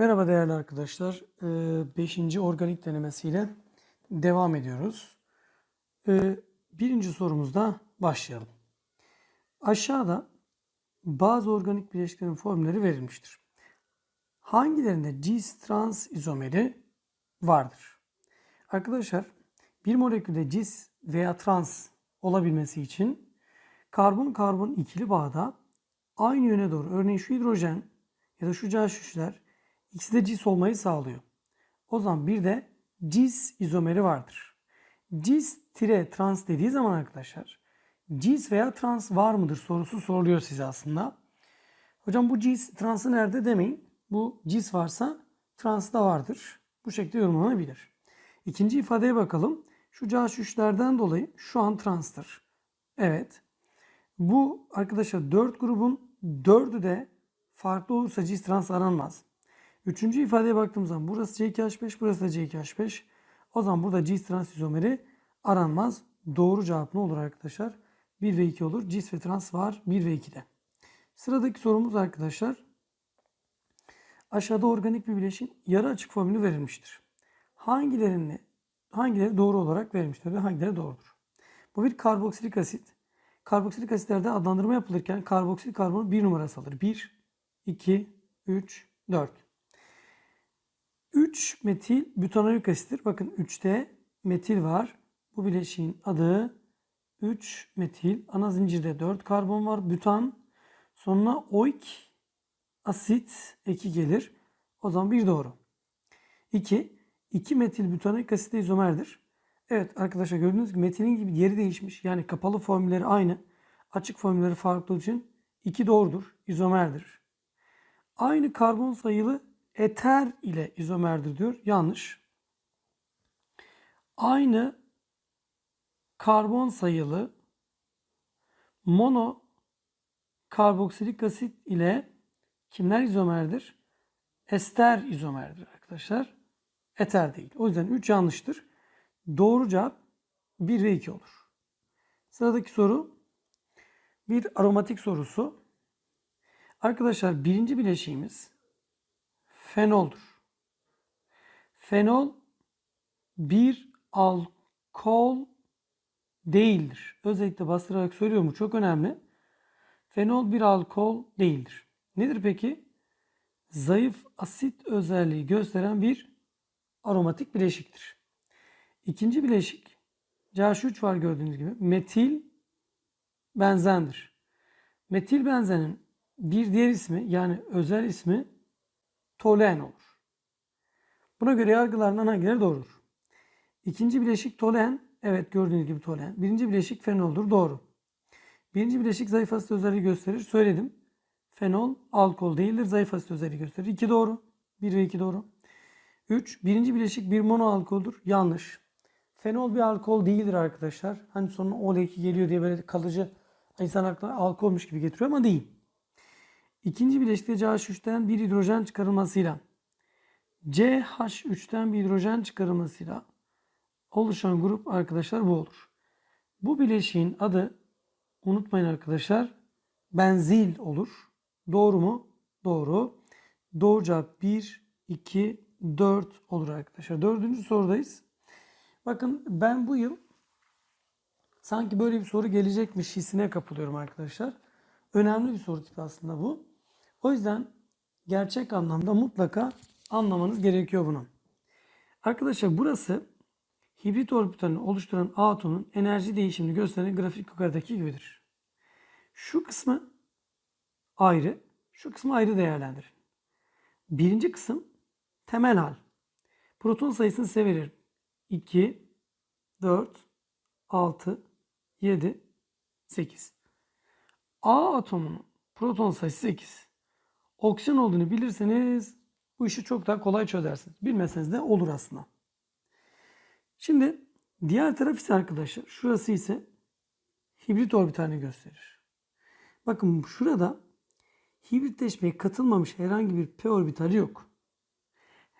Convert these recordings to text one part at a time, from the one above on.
Merhaba değerli arkadaşlar. 5. organik denemesiyle devam ediyoruz. Ee, Birinci sorumuzda başlayalım. Aşağıda bazı organik bileşiklerin formülleri verilmiştir. Hangilerinde cis trans izomeri vardır? Arkadaşlar bir molekülde cis veya trans olabilmesi için karbon karbon ikili bağda aynı yöne doğru örneğin şu hidrojen ya da şu CH3'ler ikisi de cis olmayı sağlıyor. O zaman bir de cis izomeri vardır. Cis tire trans dediği zaman arkadaşlar cis veya trans var mıdır sorusu soruluyor size aslında. Hocam bu cis transı nerede demeyin. Bu cis varsa trans da vardır. Bu şekilde yorumlanabilir. İkinci ifadeye bakalım. Şu CH3'lerden dolayı şu an transtır. Evet. Bu arkadaşlar 4 grubun 4'ü de farklı olursa cis trans aranmaz. Üçüncü ifadeye baktığımız zaman burası C2H5, burası da C2H5. O zaman burada cis trans izomeri aranmaz. Doğru cevap ne olur arkadaşlar? 1 ve 2 olur. Cis ve trans var 1 ve 2'de. Sıradaki sorumuz arkadaşlar. Aşağıda organik bir bileşin yarı açık formülü verilmiştir. Hangilerini hangileri doğru olarak verilmiştir ve hangileri doğrudur? Bu bir karboksilik asit. Karboksilik asitlerde adlandırma yapılırken karboksil karbonu bir numarası alır. 1, 2, 3, 4. 3 metil butanoik asittir. Bakın 3'te metil var. Bu bileşiğin adı 3 metil. Ana zincirde 4 karbon var. Butan. Sonuna oik asit eki gelir. O zaman bir doğru. 2. 2 metil butanoik asit izomerdir. Evet arkadaşlar gördüğünüz gibi metilin gibi yeri değişmiş. Yani kapalı formülleri aynı. Açık formülleri farklı olduğu için 2 doğrudur. İzomerdir. Aynı karbon sayılı eter ile izomerdir diyor. Yanlış. Aynı karbon sayılı mono karboksilik asit ile kimler izomerdir? Ester izomerdir arkadaşlar. Eter değil. O yüzden 3 yanlıştır. Doğru cevap 1 ve 2 olur. Sıradaki soru bir aromatik sorusu. Arkadaşlar birinci bileşiğimiz fenoldur. Fenol bir alkol değildir. Özellikle bastırarak söylüyorum bu çok önemli. Fenol bir alkol değildir. Nedir peki? Zayıf asit özelliği gösteren bir aromatik bileşiktir. İkinci bileşik CH3 var gördüğünüz gibi. Metil benzendir. Metil benzenin bir diğer ismi yani özel ismi tolen olur. Buna göre yargılarından hangileri doğrudur? İkinci bileşik tolen, evet gördüğünüz gibi tolen. Birinci bileşik fenoldur, doğru. Birinci bileşik zayıf asit özelliği gösterir, söyledim. Fenol alkol değildir, zayıf asit özelliği gösterir. 2 doğru, 1 ve 2 doğru. 3. Birinci bileşik bir monoalkoldur, yanlış. Fenol bir alkol değildir arkadaşlar. Hani sonuna OL2 geliyor diye böyle kalıcı insan aklına alkolmuş gibi getiriyor ama değil. İkinci bileşikte CH3'ten bir hidrojen çıkarılmasıyla CH3'ten bir hidrojen çıkarılmasıyla oluşan grup arkadaşlar bu olur. Bu bileşiğin adı unutmayın arkadaşlar benzil olur. Doğru mu? Doğru. Doğru cevap 1, 2, 4 olur arkadaşlar. Dördüncü sorudayız. Bakın ben bu yıl sanki böyle bir soru gelecekmiş hissine kapılıyorum arkadaşlar. Önemli bir soru tipi aslında bu. O yüzden gerçek anlamda mutlaka anlamanız gerekiyor bunu. Arkadaşlar burası hibrit orbitalini oluşturan atomun enerji değişimini gösteren grafik yukarıdaki gibidir. Şu kısmı ayrı, şu kısmı ayrı değerlendirin. Birinci kısım temel hal. Proton sayısını size verir. 2, 4, 6, 7, 8. A atomunun proton sayısı 8. Oksijen olduğunu bilirseniz bu işi çok daha kolay çözersiniz. Bilmeseniz de olur aslında. Şimdi diğer taraf ise arkadaşlar şurası ise hibrit orbitalini gösterir. Bakın şurada hibritleşmeye katılmamış herhangi bir p orbitali yok.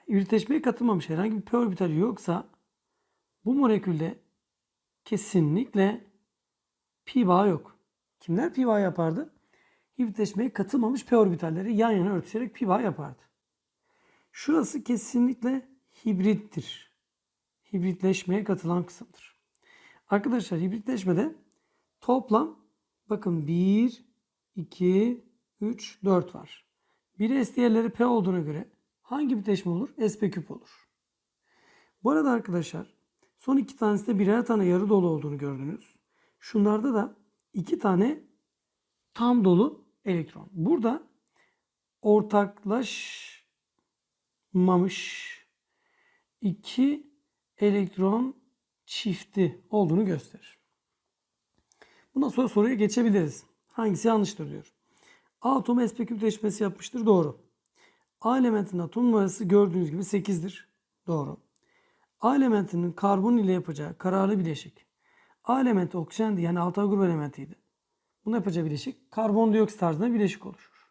Hibritleşmeye katılmamış herhangi bir p orbitali yoksa bu molekülde kesinlikle pi bağı yok. Kimler pi bağı yapardı? Hibritleşmeye katılmamış p orbitalleri yan yana örtüşerek pi bağı yapardı. Şurası kesinlikle hibrittir. Hibritleşmeye katılan kısımdır. Arkadaşlar hibritleşmede toplam bakın 1, 2, 3, 4 var. Biri S diğerleri P olduğuna göre hangi bitleşme olur? SP küp olur. Bu arada arkadaşlar son iki tanesi de birer tane yarı dolu olduğunu gördünüz. Şunlarda da iki tane tam dolu elektron. Burada ortaklaşmamış iki elektron çifti olduğunu gösterir. Bundan sonra soruya geçebiliriz. Hangisi yanlıştır diyor. A atomu sp kütleşmesi yapmıştır. Doğru. A elementinin atom numarası gördüğünüz gibi 8'dir. Doğru. A elementinin karbon ile yapacağı kararlı bileşik. A elementi oksijendi yani alta grup elementiydi. Bunu yapacağı bileşik karbondioksit tarzında bileşik oluşur.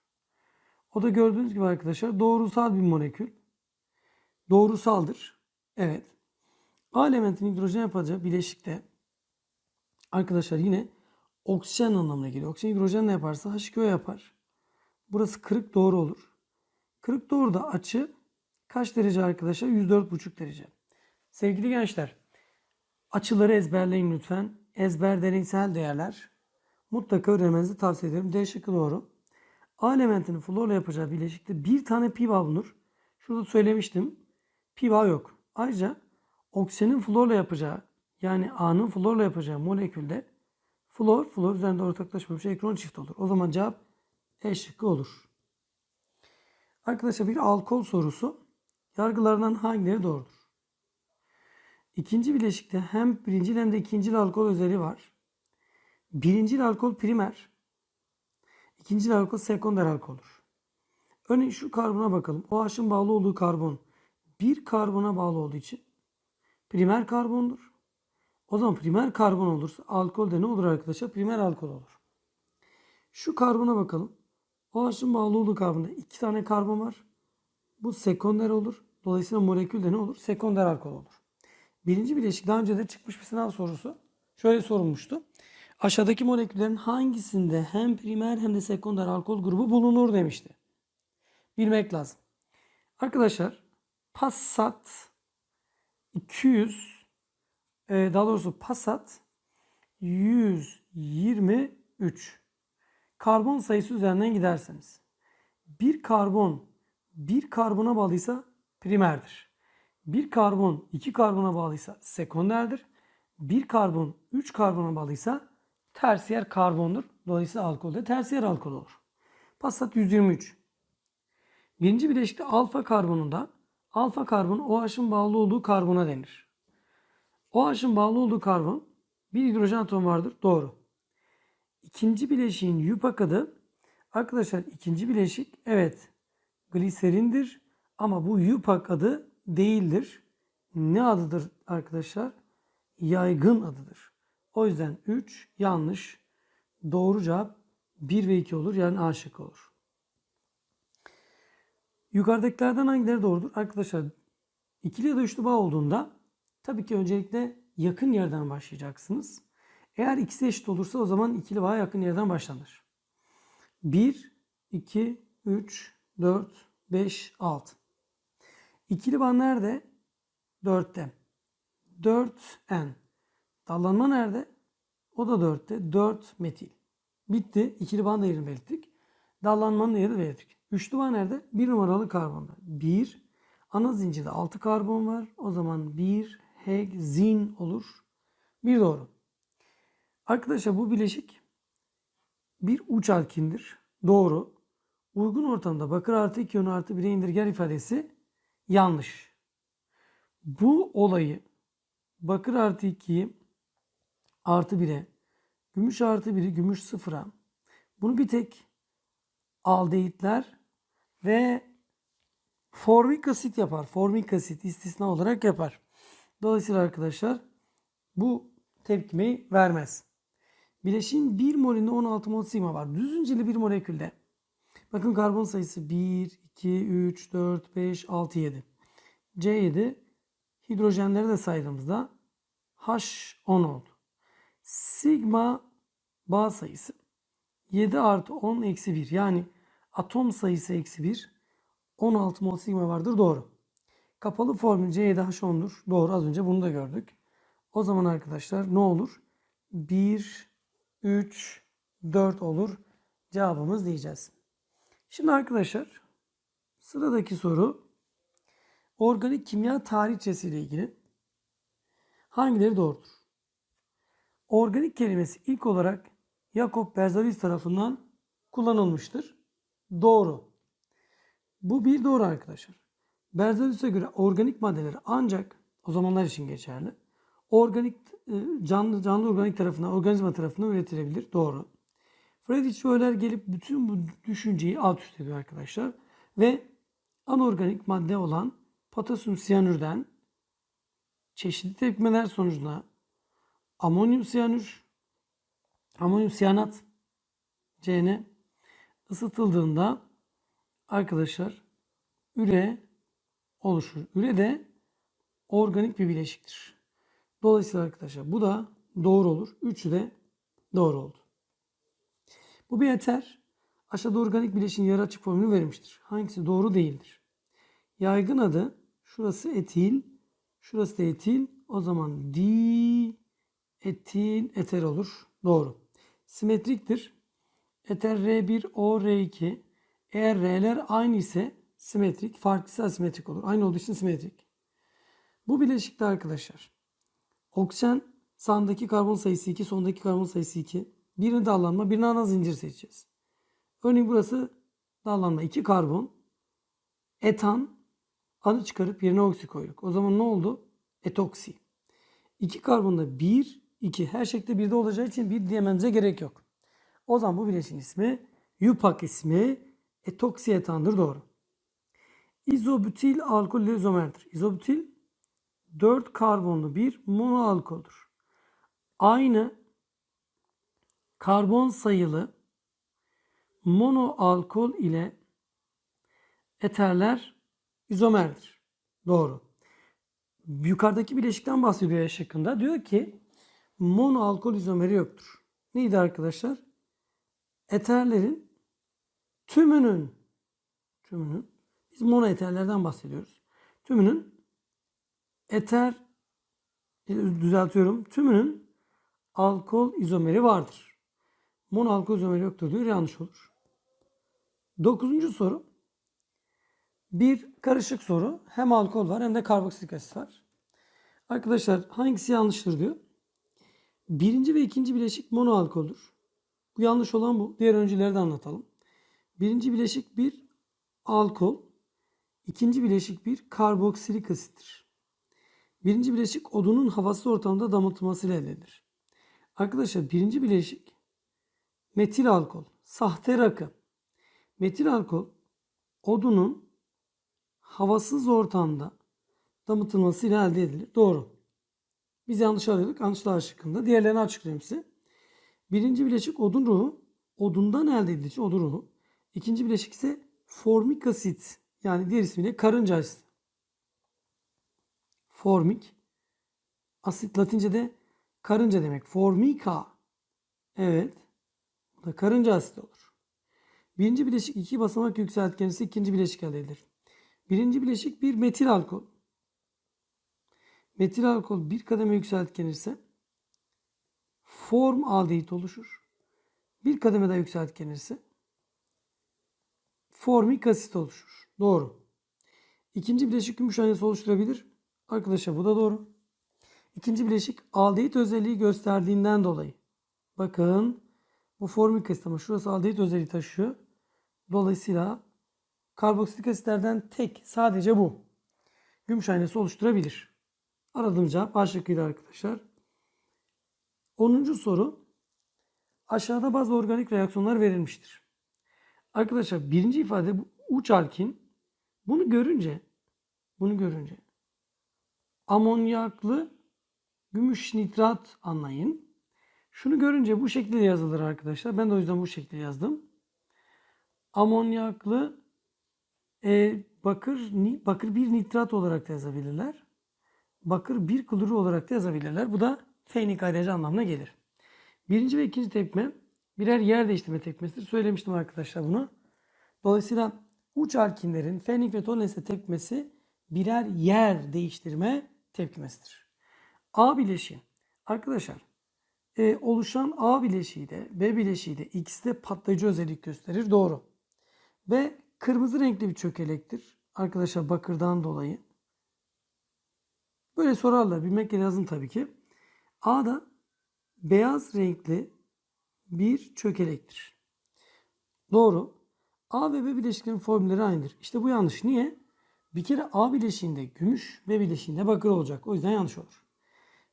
O da gördüğünüz gibi arkadaşlar doğrusal bir molekül. Doğrusaldır. Evet. A elementinin hidrojen yapacağı bileşikte arkadaşlar yine oksijen anlamına geliyor. Oksijen hidrojenle yaparsa H2O yapar. Burası kırık doğru olur. Kırık doğruda açı kaç derece arkadaşlar? 104,5 derece. Sevgili gençler, açıları ezberleyin lütfen. Ezber deneysel değerler. Mutlaka öğrenmenizi tavsiye ederim. D şıkkı doğru. A elementinin florla yapacağı bileşikte bir tane pi bağ bulunur. Şurada söylemiştim. Pi bağ yok. Ayrıca oksijenin florla yapacağı yani A'nın florla yapacağı molekülde flor, flor üzerinde ortaklaşmamış elektron çift olur. O zaman cevap E şıkkı olur. Arkadaşlar bir alkol sorusu. Yargılarından hangileri doğrudur? İkinci bileşikte hem birincil hem de ikincil alkol özelliği var. Birincil alkol primer. İkincil alkol sekonder alkoldur. Örneğin şu karbona bakalım. OH'ın bağlı olduğu karbon bir karbona bağlı olduğu için primer karbondur. O zaman primer karbon olursa alkol de ne olur arkadaşlar? Primer alkol olur. Şu karbona bakalım. OH'ın bağlı olduğu karbonda iki tane karbon var. Bu sekonder olur. Dolayısıyla molekül de ne olur? Sekonder alkol olur. Birinci bileşik daha önce de çıkmış bir sınav sorusu. Şöyle sorulmuştu. Aşağıdaki moleküllerin hangisinde hem primer hem de sekonder alkol grubu bulunur demişti. Bilmek lazım. Arkadaşlar Passat 200 e, daha doğrusu Passat 123 karbon sayısı üzerinden giderseniz bir karbon bir karbona bağlıysa primerdir. Bir karbon iki karbona bağlıysa sekonderdir. Bir karbon üç karbona bağlıysa tersiyer karbondur. Dolayısıyla alkol de tersiyer alkol olur. Passat 123. Birinci bileşikte alfa karbonunda alfa karbon OH'ın bağlı olduğu karbona denir. OH'ın bağlı olduğu karbon bir hidrojen atomu vardır. Doğru. İkinci bileşiğin yupak adı arkadaşlar ikinci bileşik evet gliserindir ama bu yupak adı değildir. Ne adıdır arkadaşlar? Yaygın adıdır. O yüzden 3 yanlış. Doğru cevap 1 ve 2 olur. Yani A şıkkı olur. Yukarıdakilerden hangileri doğrudur? Arkadaşlar ikili ya da üçlü bağ olduğunda tabii ki öncelikle yakın yerden başlayacaksınız. Eğer ikisi eşit olursa o zaman ikili bağ yakın yerden başlanır. 1, 2, 3, 4, 5, 6. İkili bağ nerede? 4'te. 4N. Dallanma nerede? O da 4'te. 4 metil. Bitti. İkili bağın değerini belirttik. Dallanmanın değerini belirttik. Üçlü bağ nerede? 1 numaralı karbonda. 1. Ana zincirde 6 karbon var. O zaman 1 hegzin olur. Bir doğru. Arkadaşlar bu bileşik bir uç alkindir. Doğru. Uygun ortamda bakır artı 2 yönü artı 1'e indirger ifadesi yanlış. Bu olayı bakır artı 2'yi artı 1'e, gümüş artı 1'i gümüş sıfıra, bunu bir tek aldehitler ve formik asit yapar. Formik asit istisna olarak yapar. Dolayısıyla arkadaşlar bu tepkimeyi vermez. Bileşiğin 1 molinde 16 mol sigma var. Düzünceli bir molekülde. Bakın karbon sayısı 1, 2, 3, 4, 5, 6, 7. C7 hidrojenleri de saydığımızda H10 oldu. Sigma bağ sayısı 7 artı 10 eksi 1. Yani atom sayısı eksi 1. 16 mol sigma vardır. Doğru. Kapalı formül C7H10'dur. Doğru. Az önce bunu da gördük. O zaman arkadaşlar ne olur? 1, 3, 4 olur. Cevabımız diyeceğiz. Şimdi arkadaşlar sıradaki soru organik kimya tarihçesi ile ilgili hangileri doğrudur? Organik kelimesi ilk olarak Jakob Berzelius tarafından kullanılmıştır. Doğru. Bu bir doğru arkadaşlar. Berzelius'e göre organik maddeler ancak o zamanlar için geçerli. Organik e, canlı canlı organik tarafından, organizma tarafından üretilebilir. Doğru. Friedrich Wöhler gelip bütün bu düşünceyi alt üst ediyor arkadaşlar. Ve anorganik madde olan potasyum siyanürden çeşitli tepkimeler sonucunda amonyum siyanür, amonyum siyanat CN ısıtıldığında arkadaşlar üre oluşur. Üre de organik bir bileşiktir. Dolayısıyla arkadaşlar bu da doğru olur. Üçü de doğru oldu. Bu bir eter. Aşağıda organik bileşiğin yarı açık formülü verilmiştir. Hangisi doğru değildir? Yaygın adı şurası etil, şurası da etil. O zaman di etil eter olur. Doğru. Simetriktir. Eter R1, O, R2. Eğer R'ler aynı ise simetrik, farklıysa asimetrik olur. Aynı olduğu için simetrik. Bu bileşikte arkadaşlar oksijen sağındaki karbon sayısı 2, sondaki karbon sayısı 2. Birini dallanma, birini ana zincir seçeceğiz. Örneğin burası dallanma 2 karbon. Etan anı çıkarıp yerine oksi koyduk. O zaman ne oldu? Etoksi. 2 karbonda 1, 2 her şekilde 1'de olacağı için 1 diyememize gerek yok. O zaman bu bileşin ismi Yupak ismi etoksietandır doğru. İzobutil alkol izomerdir. İzobutil 4 karbonlu bir monoalkoldur. Aynı karbon sayılı monoalkol ile eterler izomerdir. Doğru. Yukarıdaki bileşikten bahsediyor ya şıkkında. Diyor ki monoalkol izomeri yoktur. Neydi arkadaşlar? Eterlerin tümünün tümünün biz mono eterlerden bahsediyoruz. Tümünün eter düzeltiyorum. Tümünün alkol izomeri vardır. Mono alkol izomeri yoktur diyor. Yanlış olur. Dokuzuncu soru. Bir karışık soru. Hem alkol var hem de karboksilik asit var. Arkadaşlar hangisi yanlıştır diyor. Birinci ve ikinci bileşik mono alkoldür. Bu yanlış olan bu. Diğer öncüleri de anlatalım. Birinci bileşik bir alkol. İkinci bileşik bir karboksilik asittir. Birinci bileşik odunun havasız ortamda damıtılmasıyla elde edilir. Arkadaşlar birinci bileşik metil alkol, sahte rakı. Metil alkol odunun havasız ortamda damıtılmasıyla elde edilir. Doğru. Biz yanlış arıyorduk. Yanlışlar şıkkında. Diğerlerini açıklayayım size. Birinci bileşik odun ruhu. Odundan elde edilir odun ruhu. İkinci bileşik ise formik asit. Yani diğer ismiyle karınca asit. Formik. Asit Latince'de karınca demek. Formica. Evet. Bu da karınca asit olur. Birinci bileşik iki basamak yükseltgenisi ikinci bileşik elde edilir. Birinci bileşik bir metil alkol. Metil alkol bir kademe yükseltgenirse form aldehit oluşur. Bir kademe daha yükseltgenirse formik asit oluşur. Doğru. İkinci bileşik gümüş hanesi oluşturabilir. Arkadaşlar bu da doğru. İkinci bileşik aldehit özelliği gösterdiğinden dolayı. Bakın bu formik asit ama şurası aldehit özelliği taşıyor. Dolayısıyla karboksilik asitlerden tek sadece bu. Gümüş aynası oluşturabilir. Aradığım cevap A şıkkıydı arkadaşlar. 10. soru. Aşağıda bazı organik reaksiyonlar verilmiştir. Arkadaşlar birinci ifade uç alkin. Bunu görünce bunu görünce amonyaklı gümüş nitrat anlayın. Şunu görünce bu şekilde yazılır arkadaşlar. Ben de o yüzden bu şekilde yazdım. Amonyaklı e, bakır bakır bir nitrat olarak da yazabilirler. Bakır bir klorür olarak da yazabilirler. Bu da ayrıca anlamına gelir. Birinci ve ikinci tepkime birer yer değiştirme tepkimesidir. Söylemiştim arkadaşlar bunu. Dolayısıyla Uç alkinlerin Fenning ve Tollens'e tepkimesi birer yer değiştirme tepkimesidir. A bileşiği. Arkadaşlar e, oluşan A bileşiği de B bileşiği de ikisi de patlayıcı özellik gösterir. Doğru. Ve kırmızı renkli bir çökelektir. Arkadaşlar bakırdan dolayı. Böyle sorarlar. Bilmek lazım tabii ki. A da beyaz renkli bir çökelektir. Doğru. A ve B bileşiklerin formülleri aynıdır. İşte bu yanlış. Niye? Bir kere A bileşiğinde gümüş, B bileşiğinde bakır olacak. O yüzden yanlış olur.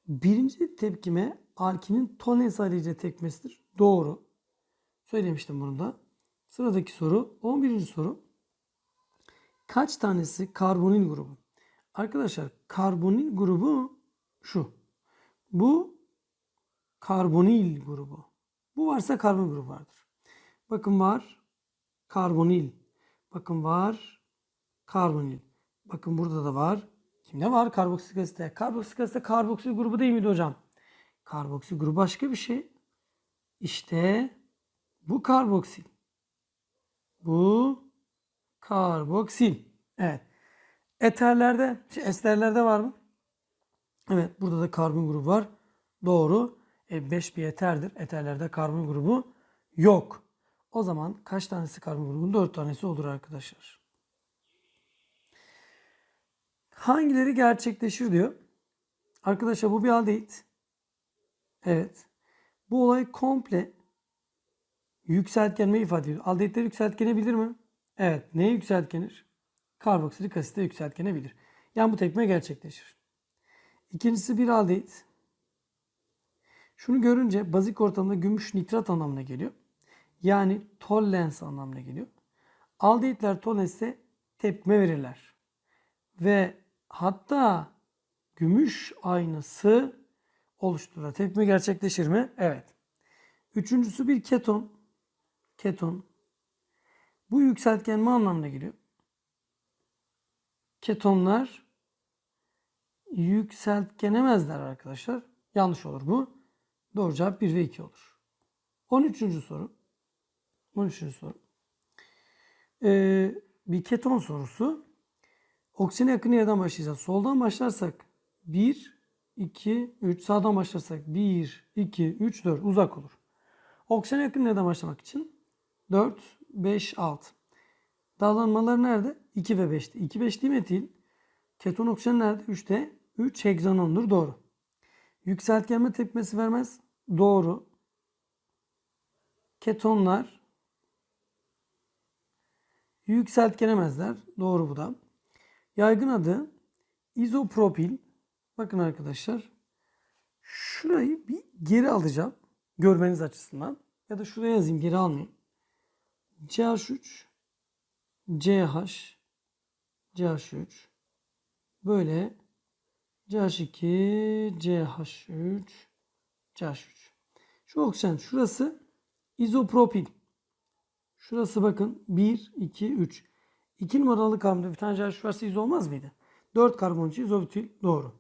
Birinci tepkime alkinin Tollens ayrıca tepkimesidir. Doğru. Söylemiştim bunu da. Sıradaki soru 11. soru. Kaç tanesi karbonil grubu? Arkadaşlar karbonil grubu şu. Bu karbonil grubu. Bu varsa karbon grubu vardır. Bakın var karbonil. Bakın var karbonil. Bakın burada da var. Kimde var? Karboksil asite. Karboksil asite karboksil grubu değil miydi hocam? Karboksil grubu başka bir şey. İşte bu karboksil. Bu karboksil. Evet. Eterlerde, şey, esterlerde var mı? Evet. Burada da karbon grubu var. Doğru. E, 5 bir eterdir. Eterlerde karbon grubu yok. O zaman kaç tanesi karbon grubunun? 4 tanesi olur arkadaşlar. Hangileri gerçekleşir diyor. Arkadaşlar bu bir aldehit. Evet. Bu olay komple yükseltgenme ifade ediyor. Aldehitler yükseltgenebilir mi? Evet. Neye yükseltgenir? Karboksilik asite yükseltgenebilir. Yani bu tepkime gerçekleşir. İkincisi bir aldehit. Şunu görünce bazik ortamda gümüş nitrat anlamına geliyor. Yani tollens anlamına geliyor. Aldehitler tollense tepkime verirler. Ve hatta gümüş aynası oluşturur. Tepkime gerçekleşir mi? Evet. Üçüncüsü bir keton. Keton. Bu yükseltgenme anlamına geliyor. Ketonlar yükseltgenemezler arkadaşlar. Yanlış olur bu. Doğru cevap 1 ve 2 olur. 13. soru. 13. soru. Ee, bir keton sorusu. Oksijene yakın yerden başlayacağız. Soldan başlarsak 1, 2, 3. Sağdan başlarsak 1, 2, 3, 4. Uzak olur. Oksijene yakın yerden başlamak için 4, 5, 6. Dağlanmalar nerede? 2 ve 5'te. 2, 5 dimetil. Keton oksijen nerede? 3'te. 3 hegzanondur. Doğru. Yükseltgenme tepkimesi vermez. Doğru. Ketonlar yükseltgenemezler. Doğru bu da. Yaygın adı izopropil. Bakın arkadaşlar. Şurayı bir geri alacağım. Görmeniz açısından. Ya da şuraya yazayım geri almayayım. CH3 CH CH3 böyle CH2 CH3 CH3 şu oksijen şurası izopropil. Şurası bakın 1 2 3. 2 numaralı karbonda bir tane CH3 varsa izo olmaz mıydı? 4 karboncu izobutil doğru.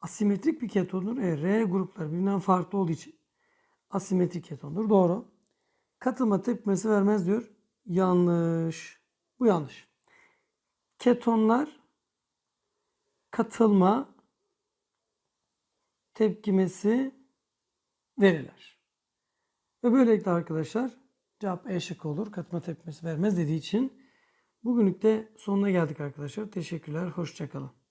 Asimetrik bir ketondur. E, R grupları birbirinden farklı olduğu için asimetrik ketondur. Doğru. Katılma tepkimesi vermez diyor. Yanlış. Bu yanlış. Ketonlar katılma tepkimesi verirler. Ve böylelikle arkadaşlar cevap E şıkkı olur. Katılma tepkimesi vermez dediği için bugünlük de sonuna geldik arkadaşlar. Teşekkürler. Hoşçakalın.